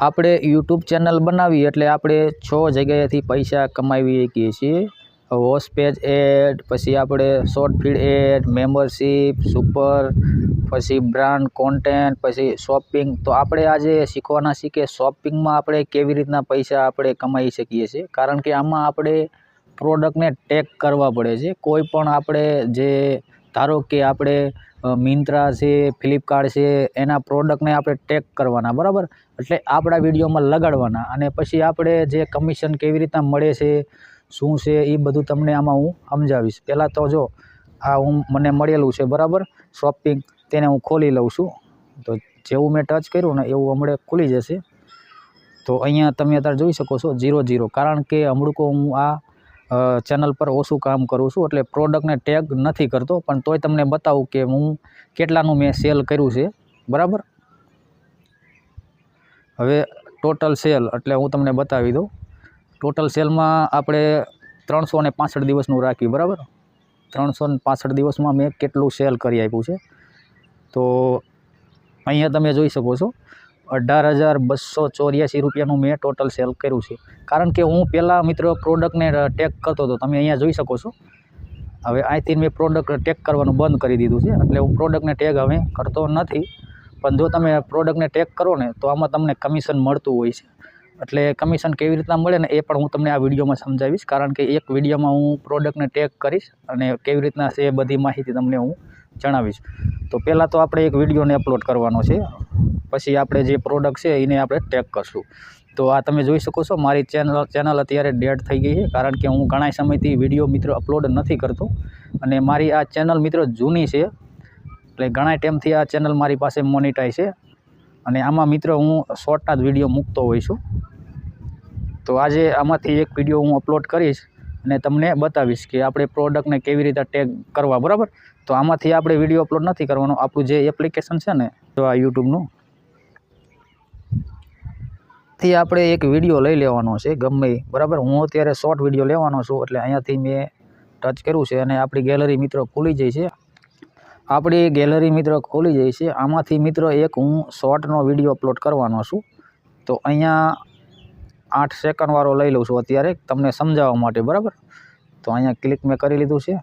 આપણે YouTube channel બનાવી એટલે આપણે છ જગ્યાએથી પૈસા કમાવી શકીએ છીએ. વોશ પેજ એડ, પછી આપણે short feed ad, membership, super, પછી બ્રાન્ડ કોન્ટેન્ટ, પછી શોપિંગ. તો આપણે આજે શીખવાના છીએ શોપિંગમાં આપણે કેવી રીતના પૈસા આપણે કમાઈ શકીએ છીએ. કારણ કે આમાં આપણે પ્રોડક્ટને ટેગ કરવા પડે છે. કોઈ પણ આપણે જે ધારો કે આપણે મિન્ત્રા છે, ફ્લિપકાર્ટ છે, એના પ્રોડક્ટને આપણે ટેગ કરવાના, બરાબર? એટલે આપણા વિડીયોમાં લગાડવાના અને પછી આપણે જે કમિશન કેવી રીતના મળે છે, શું છે, એ બધું તમને આમાં હું સમજાવીશ. પહેલાં તો જો, આ હું મને મળેલું છે, બરાબર? શોપિંગ તેને હું ખોલી લઉં છું. તો જેવું મેં ટચ કર્યું ને એવું હમણે ખુલી જશે. તો અહીંયા તમે અત્યારે જોઈ શકો છો ઝીરો ઝીરો કારણ કે હમણાં હું આ ચેનલ પર ઓછું કામ કરું છું, એટલે પ્રોડક્ટને ટેગ નથી કરતો, પણ તોય તમને બતાવું કે હું કેટલાનું મેં સેલ કર્યું છે. બરાબર? હવે ટોટલ સેલ એટલે હું તમને બતાવી દઉં. ટોટલ સેલમાં આપણે ત્રણસો ને પાસઠ દિવસનું રાખ્યું બરાબર? ત્રણસો ને પાસઠ દિવસમાં મેં કેટલું સેલ કરી આપ્યું છે. તો અહીંયા તમે જોઈ શકો છો. અઢાર હજાર બસો ચોર્યાસી રૂપિયાનું મેં ટોટલ સેલ કર્યું છે. કારણ કે હું પહેલાં મિત્રો પ્રોડક્ટને ટેગ કરતો હતો. તમે અહીંયા જોઈ શકો છો. હવે અહીંથી મેં પ્રોડક્ટ ટેગ કરવાનું બંધ કરી દીધું છે. એટલે હું પ્રોડક્ટને ટેગ હવે કરતો નથી. પણ જો તમે પ્રોડક્ટને ટેગ કરો ને, તો આમાં તમને કમિશન મળતું હોય છે. એટલે કમિશન કેવી રીતના મળે ને, એ પણ હું તમને આ વિડીયોમાં સમજાવીશ. કારણ કે એક વિડીયોમાં હું પ્રોડક્ટને ટેગ કરીશ અને કેવી રીતના છે એ બધી માહિતી તમને હું જણાવીશ. તો પહેલાં તો આપણે એક વિડીયોને અપલોડ કરવાનો છે. પછી આપણે જે પ્રોડક્ટ છે એને આપણે ટેગ કરશું. તો આ તમે જોઈ શકો છો, મારી ચેનલ ચેનલ અત્યારે ડેડ થઈ ગઈ છે, કારણ કે હું ઘણા સમયથી વીડિયો મિત્રો અપલોડ નથી કરતો. અને મારી આ ચેનલ મિત્રો જૂની છે, એટલે ઘણા ટાઈમથી આ ચેનલ મારી પાસે મોનિટાઈ છે. અને આમાં મિત્રો હું શોર્ટના જ વીડિયો મૂકતો હોઈ છું. તો આજે આમાંથી એક વીડિયો હું અપલોડ કરીશ અને તમને બતાવીશ કે આપણે પ્રોડક્ટને કેવી રીતે ટેગ કરવા, બરાબર? તો આમાંથી આપણે વીડિયો અપલોડ નથી કરવાનો, આપણું જે એપ્લિકેશન છે ને તો આ યુટ્યુબનું થી આપણે એક વીડિયો લઈ લેવાનો છે, ગમે બરાબર? હું અત્યારે શોર્ટ વીડિયો લેવાનો છું, એટલે અહીંયાથી મેં ટચ કર્યું છે અને આપણી ગેલેરી મિત્રો ખુલી જઈ છે. આપણી ગેલેરી મિત્રો ખોલી જાય છે. આમાંથી મિત્રો એક હું શોર્ટનો વીડિયો અપલોડ કરવાનો છું. તો અહીંયા આઠ સેકન્ડવાળો લઈ લઉં છું અત્યારે, તમને સમજાવવા માટે, બરાબર? તો અહીંયા ક્લિક મેં કરી લીધું છે.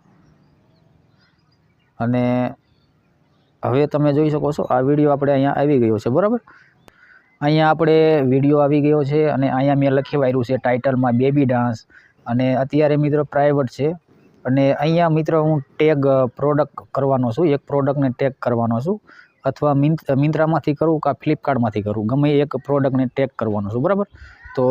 અને હવે તમે જોઈ શકો છો, આ વીડિયો આપણે અહીંયા આવી ગયો છે, બરાબર? અહીંયા આપણે વીડિયો આવી ગયો છે અને અહીંયા મેં લખી છે ટાઇટલમાં બેબી ડાન્સ અને અત્યારે મિત્રો પ્રાઇવેટ છે. અને અહીંયા મિત્રો હું ટેગ પ્રોડક્ટ કરવાનો છું, એક પ્રોડક્ટને ટેગ કરવાનો છું. અથવા મિન્ત્રામાંથી કરું કાં ફ્લિપકાર્ટમાંથી કરું, ગમે એક પ્રોડક્ટને ટેગ કરવાનો છું, બરાબર? તો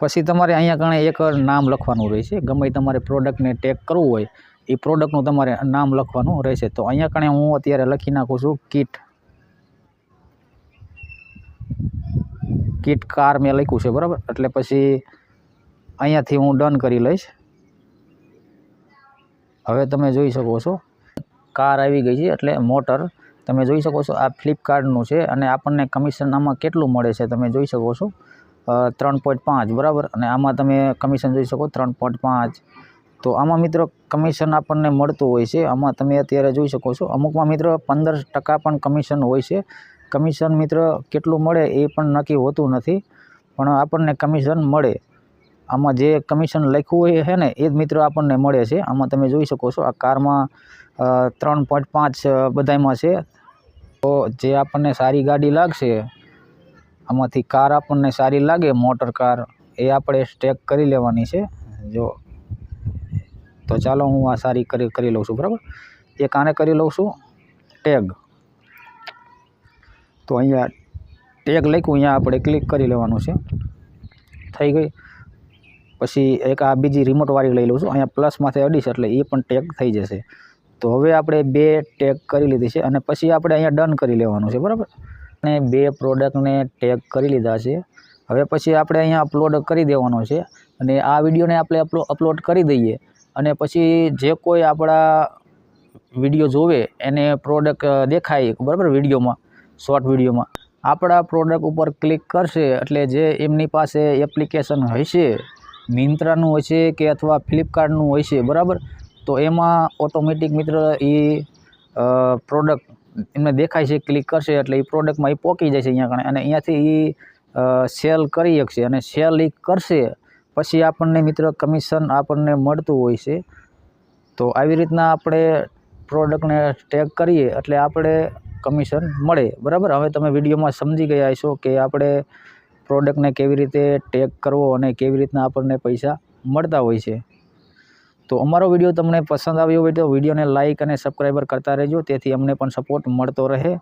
પછી તમારે અહીંયા કણે એક નામ લખવાનું રહેશે. ગમે તમારે પ્રોડક્ટને ટેગ કરવું હોય, એ પ્રોડક્ટનું તમારે નામ લખવાનું રહેશે. તો અહીંયા કણે હું અત્યારે લખી નાખું છું કીટ કીટ કાર મેં લખ્યું છે, બરાબર? એટલે પછી અહીંયાથી હું ડન કરી લઈશ. હવે તમે જોઈ શકો છો, કાર આવી ગઈ છે, એટલે મોટર તમે જોઈ શકો છો, આ ફ્લિપકાર્ટનું છે અને આપણને કમિશન આમાં કેટલું મળે છે તમે જોઈ શકો છો? ત્રણ પોઈન્ટ પાંચ, બરાબર? અને આમાં તમે કમિશન જોઈ શકો, ત્રણ પોઈન્ટ પાંચ. તો આમાં મિત્રો કમિશન આપણને મળતું હોય છે, આમાં તમે અત્યારે જોઈ શકો છો, અમુકમાં મિત્રો પંદર ટકા પણ કમિશન હોય છે. કમિશન મિત્ર કેટલું મળે એ પણ નક્કી હોતું નથી, પણ આપણને કમિશન મળે. આમાં જે કમિશન લખ્યું હોય છે ને, એ જ મિત્રો આપણને મળે છે. આમાં તમે જોઈ શકો છો, આ કારમાં ત્રણ પોઈન્ટ પાંચ બધામાં છે. તો જે આપણને સારી ગાડી લાગશે, આમાંથી કાર આપણને સારી લાગે, મોટર કાર, એ આપણે સ્ટેક કરી લેવાની છે. જો, તો ચાલો હું આ સારી કરી કરી લઉં છું, બરાબર? એક આને કરી લઉં છું? ટેગ. તો અહીંયા ટેગ લખ્યું, અહીંયા આપણે ક્લિક કરી લેવાનું છે. થઈ ગઈ. પછી એક આ બીજી રિમોટવાળી લઈ લઉં છું. અહીંયા પ્લસમાંથી અડીશ એટલે એ પણ ટેગ થઈ જશે. તો હવે આપણે બે ટેગ કરી લીધી છે અને પછી આપણે અહીંયા ડન કરી લેવાનું છે, બરાબર? અને બે પ્રોડક્ટને ટેગ કરી લીધા છે. હવે પછી આપણે અહીંયા અપલોડ કરી દેવાનો છે અને આ વિડીયોને આપણે અપલોડ કરી દઈએ. અને પછી જે કોઈ આપણા વીડિયો જોવે, એને પ્રોડક્ટ દેખાય બરાબર વિડીયોમાં શોર્ટ વિડીયોમાં. આપણા પ્રોડક્ટ ઉપર ક્લિક કરશે એટલે જે એમની પાસે એપ્લિકેશન હશે હોય હશે કે અથવા ફ્લિપકાર્ટનું હશે, બરાબર? તો એમાં ઓટોમેટિક મિત્ર એ પ્રોડક્ટ એમને દેખાય છે, ક્લિક કરશે એટલે એ પ્રોડક્ટમાં એ પહોંચી જશે અહીંયા કણે. અને અહીંયાથી એ સેલ કરી શકશે અને સેલ એ કરશે, પછી આપણને મિત્ર કમિશન આપણને મળતું હોય છે. તો આવી રીતના આપણે પ્રોડક્ટને ટેગ કરીએ એટલે આપણે કમિશન મળે, બરાબર? હવે તમે વિડીયોમાં સમજી ગયા હશો કે આપણે પ્રોડક્ટને કેવી રીતે ટેગ કરવો અને કેવી રીતના આપણને પૈસા મળતા હોય છે. તો અમારો વીડિયો તમને પસંદ આવ્યો હોય તો વિડીયોને લાઇક અને સબસ્ક્રાઈબર કરતા રહેજો, તેથી અમને પણ સપોર્ટ મળતો રહે.